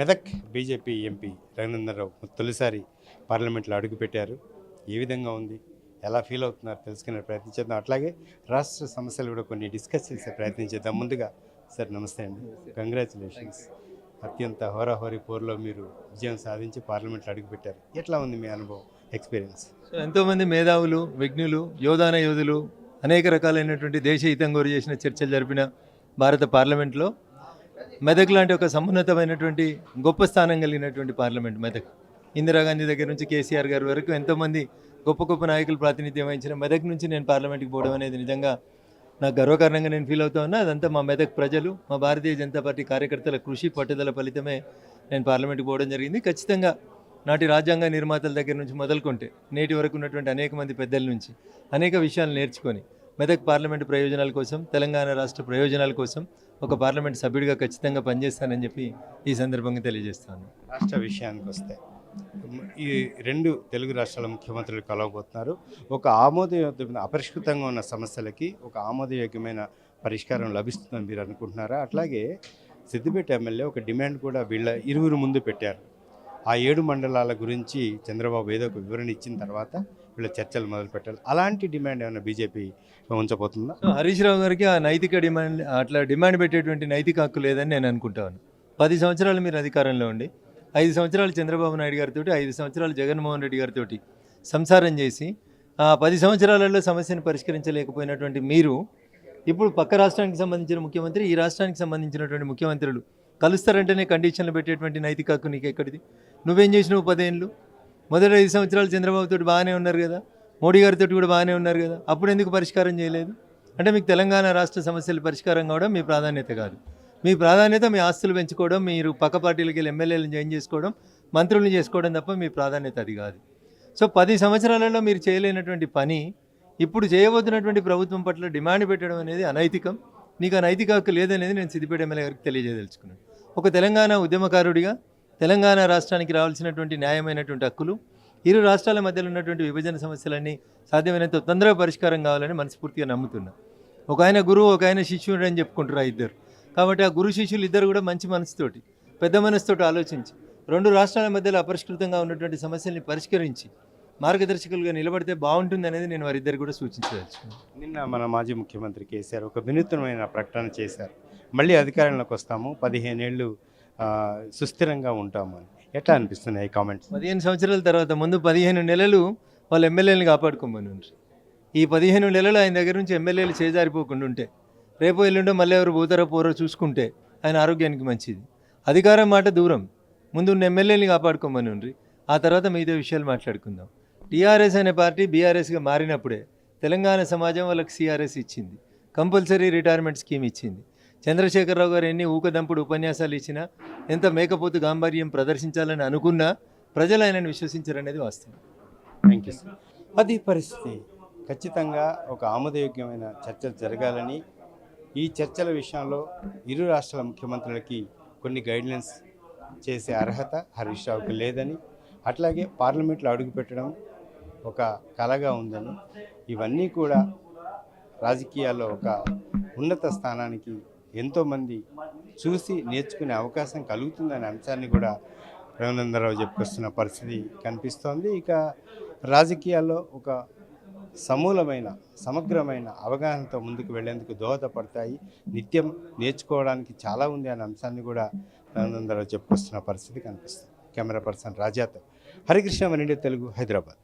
Medak BJP MP Raghunandan Rao తొలిసారి పార్లమెంట్లో అడుగుపెట్టారు. ఏ విధంగా ఉంది? ఎలా ఫీల్ అవుతున్నారు? తెలుసుకునే ప్రయత్నం చేద్దాం. అట్లాగే రాష్ట్ర సమస్యలు కూడా కొన్ని డిస్కస్ చేసే ప్రయత్నం చేద్దాం. ముందుగా సార్ నమస్తే అండి. కంగ్రాచులేషన్స్ అత్యంత హోరాహోరీ పోర్లో మీరు విజయం సాధించి పార్లమెంట్లో అడుగుపెట్టారు. ఎట్లా ఉంది మీ అనుభవం ఎక్స్పీరియన్స్? ఎంతోమంది మేధావులు విఘ్నులు యోధాన యోధులు అనేక రకాలైనటువంటి దేశ హితం కోరి చేసిన చర్చలు జరిపిన భారత పార్లమెంట్లో మెదక్ లాంటి ఒక సమున్నతమైనటువంటి గొప్ప స్థానం కలిగినటువంటి పార్లమెంట్ మెదక్. ఇందిరాగాంధీ దగ్గర నుంచి కేసీఆర్ గారి వరకు ఎంతోమంది గొప్ప గొప్ప నాయకులు ప్రాతినిధ్యం వహించిన మెదక్ నుంచి నేను పార్లమెంట్కి పోవడం అనేది నిజంగా నాకు గర్వకారణంగా నేను ఫీల్ అవుతా ఉన్నా. అదంతా మా మెదక్ ప్రజలు మా భారతీయ జనతా పార్టీ కార్యకర్తల కృషి పట్టుదల ఫలితమే నేను పార్లమెంట్కి పోవడం జరిగింది. ఖచ్చితంగా నాటి రాజ్యాంగ నిర్మాతల దగ్గర నుంచి మొదలుకుంటే నేటి వరకు ఉన్నటువంటి అనేక మంది పెద్దల నుంచి అనేక విషయాలు నేర్చుకొని మెదక్ పార్లమెంటు ప్రయోజనాల కోసం తెలంగాణ రాష్ట్ర ప్రయోజనాల కోసం ఒక పార్లమెంట్ సభ్యుడిగా ఖచ్చితంగా పనిచేస్తానని చెప్పి ఈ సందర్భంగా తెలియజేస్తాను. రాష్ట్ర విషయానికి వస్తే ఈ రెండు తెలుగు రాష్ట్రాల ముఖ్యమంత్రులు కలవబోతున్నారు. ఒక ఆమోదయోగ్యమైన అపరిష్కృతంగా ఉన్న సమస్యలకి ఒక ఆమోదయోగ్యమైన పరిష్కారం లభిస్తుందని మీరు అనుకుంటున్నారా? అట్లాగే సిద్దిపేట ఎమ్మెల్యే ఒక డిమాండ్ కూడా వీళ్ళ ఇరువురు ముందు పెట్టారు. ఆ ఏడు మండలాల గురించి చంద్రబాబు ఏదో ఒక వివరణ ఇచ్చిన తర్వాత వీళ్ళ చర్చలు మొదలు పెట్టాలి. అలాంటి డిమాండ్ ఏమైనా బీజేపీ ఉంచబోతుందా? హరీష్ రావు గారికి ఆ నైతిక డిమాండ్ అట్లా డిమాండ్ పెట్టేటువంటి నైతిక హక్కు లేదని నేను అనుకుంటాను. పది సంవత్సరాలు మీరు అధికారంలో ఉండి ఐదు సంవత్సరాలు చంద్రబాబు నాయుడు గారితో ఐదు సంవత్సరాలు జగన్మోహన్ రెడ్డి గారితో సంసారం చేసి ఆ పది సంవత్సరాలలో సమస్యను పరిష్కరించలేకపోయినటువంటి మీరు ఇప్పుడు పక్క రాష్ట్రానికి సంబంధించిన ముఖ్యమంత్రి ఈ రాష్ట్రానికి సంబంధించినటువంటి ముఖ్యమంత్రులు కలుస్తారంటేనే కండిషన్లు పెట్టేటువంటి నైతిక హక్కు నీకు ఎక్కడిది? నువ్వేం చేసినావు పదేళ్ళు మొదటి ఐదు సంవత్సరాలు చంద్రబాబుతో బాగానే ఉన్నారు కదా. మోడీ గారితో కూడా బాగానే ఉన్నారు కదా. అప్పుడు ఎందుకు పరిష్కారం చేయలేదు? అంటే మీకు తెలంగాణ రాష్ట్ర సమస్యలు పరిష్కారం కావడం మీ ప్రాధాన్యత కాదు. మీ ప్రాధాన్యత మీ ఆస్తులు పెంచుకోవడం మీరు పక్క పార్టీలకి వెళ్ళి ఎమ్మెల్యేలను జాయిన్ చేసుకోవడం మంత్రులను చేసుకోవడం తప్ప మీ ప్రాధాన్యత అది కాదు. సో పది సంవత్సరాలలో మీరు చేయలేనటువంటి పని ఇప్పుడు చేయబోతున్నటువంటి ప్రభుత్వం పట్ల డిమాండ్ పెట్టడం అనేది అనైతికం. నీకు ఆ నైతిక హక్కు లేదనేది నేను సిద్దిపేట ఎమ్మెల్యే గారికి తెలియజేయదలుచుకున్నాను. ఒక తెలంగాణ ఉద్యమకారుడిగా తెలంగాణ రాష్ట్రానికి రావాల్సినటువంటి న్యాయమైనటువంటి హక్కులు ఇరు రాష్ట్రాల మధ్యలో ఉన్నటువంటి విభజన సమస్యలన్నీ సాధ్యమైనంత తొందరగా పరిష్కారం కావాలని మనస్ఫూర్తిగా నమ్ముతున్నా. ఒక ఆయన గురువు ఒక ఆయన శిష్యుడు అని చెప్పుకుంటారు ఆ ఇద్దరు. కాబట్టి ఆ గురు శిష్యులు ఇద్దరు కూడా మంచి మనసుతోటి పెద్ద మనసుతోటి ఆలోచించి రెండు రాష్ట్రాల మధ్యలో అపరిష్కృతంగా ఉన్నటువంటి సమస్యల్ని పరిష్కరించి మార్గదర్శకులుగా నిలబడితే బాగుంటుంది అనేది నేను వారిద్దరు కూడా సూచించవచ్చు నిన్న మన మాజీ ముఖ్యమంత్రి కేసీఆర్ ఒక వినూత్నమైన ప్రకటన చేశారు. మళ్ళీ అధికారంలోకి వస్తాము. పదిహేనేళ్ళు సుస్థిరంగా ఉంటాము అని ఎట్లా అనిపిస్తున్నాయి ఈ కామెంట్స్ పదిహేను సంవత్సరాల తర్వాత ముందు పదిహేను నెలలు వాళ్ళ ఎమ్మెల్యేని కాపాడుకోమని ఉండ్రి. ఈ పదిహేను నెలలు ఆయన దగ్గర నుంచి ఎమ్మెల్యేలు చేజారిపోకుండా ఉంటే రేపు ఎల్లుండో మళ్ళీ ఎవరు పోతారో పోరో చూసుకుంటే ఆయన ఆరోగ్యానికి మంచిది. అధికారం మాట దూరం. ముందు ఉన్న ఎమ్మెల్యేని కాపాడుకోమని ఉండ్రి ఆ తర్వాత మిగతా విషయాలు మాట్లాడుకుందాం. టీఆర్ఎస్ అనే పార్టీ బీఆర్ఎస్గా మారినప్పుడే తెలంగాణ సమాజం వాళ్ళకి సిఆర్ఎస్ ఇచ్చింది. కంపల్సరీ రిటైర్మెంట్ స్కీమ్ ఇచ్చింది. చంద్రశేఖరరావు గారు ఎన్ని ఊకదంపుడు ఉపన్యాసాలు ఇచ్చినా ఎంత మేకపోతు గాంభీర్యం ప్రదర్శించాలని అనుకున్నా ప్రజలు ఆయనను విశ్వసించారనేది వాస్తవం. థ్యాంక్ యూ సార్ అది పరిస్థితి. ఖచ్చితంగా ఒక ఆమోదయోగ్యమైన చర్చలు జరగాలని ఈ చర్చల విషయంలో ఇరు రాష్ట్రాల ముఖ్యమంత్రులకి కొన్ని గైడ్లైన్స్ చేసే అర్హత హరీష్ రావుకి లేదని అట్లాగే పార్లమెంట్లో అడుగుపెట్టడం ఒక కలగా ఉందని ఇవన్నీ కూడా రాజకీయాల్లో ఒక ఉన్నత స్థానానికి ఎంతోమంది చూసి నేర్చుకునే అవకాశం కలుగుతుందనే అంశాన్ని కూడా రఘునందరావు చెప్పుకొస్తున్న పరిస్థితి కనిపిస్తోంది. ఇక రాజకీయాల్లో ఒక సమూలమైన సమగ్రమైన అవగాహనతో ముందుకు వెళ్ళేందుకు దోహదపడతాయి. నిత్యం నేర్చుకోవడానికి చాలా ఉంది అనే అంశాన్ని కూడా రఘునందరావు చెప్పుకొస్తున్న పరిస్థితి కనిపిస్తుంది. కెమెరా పర్సన్ రాజాతో హరికృష్ణ వనిండి తెలుగు హైదరాబాద్.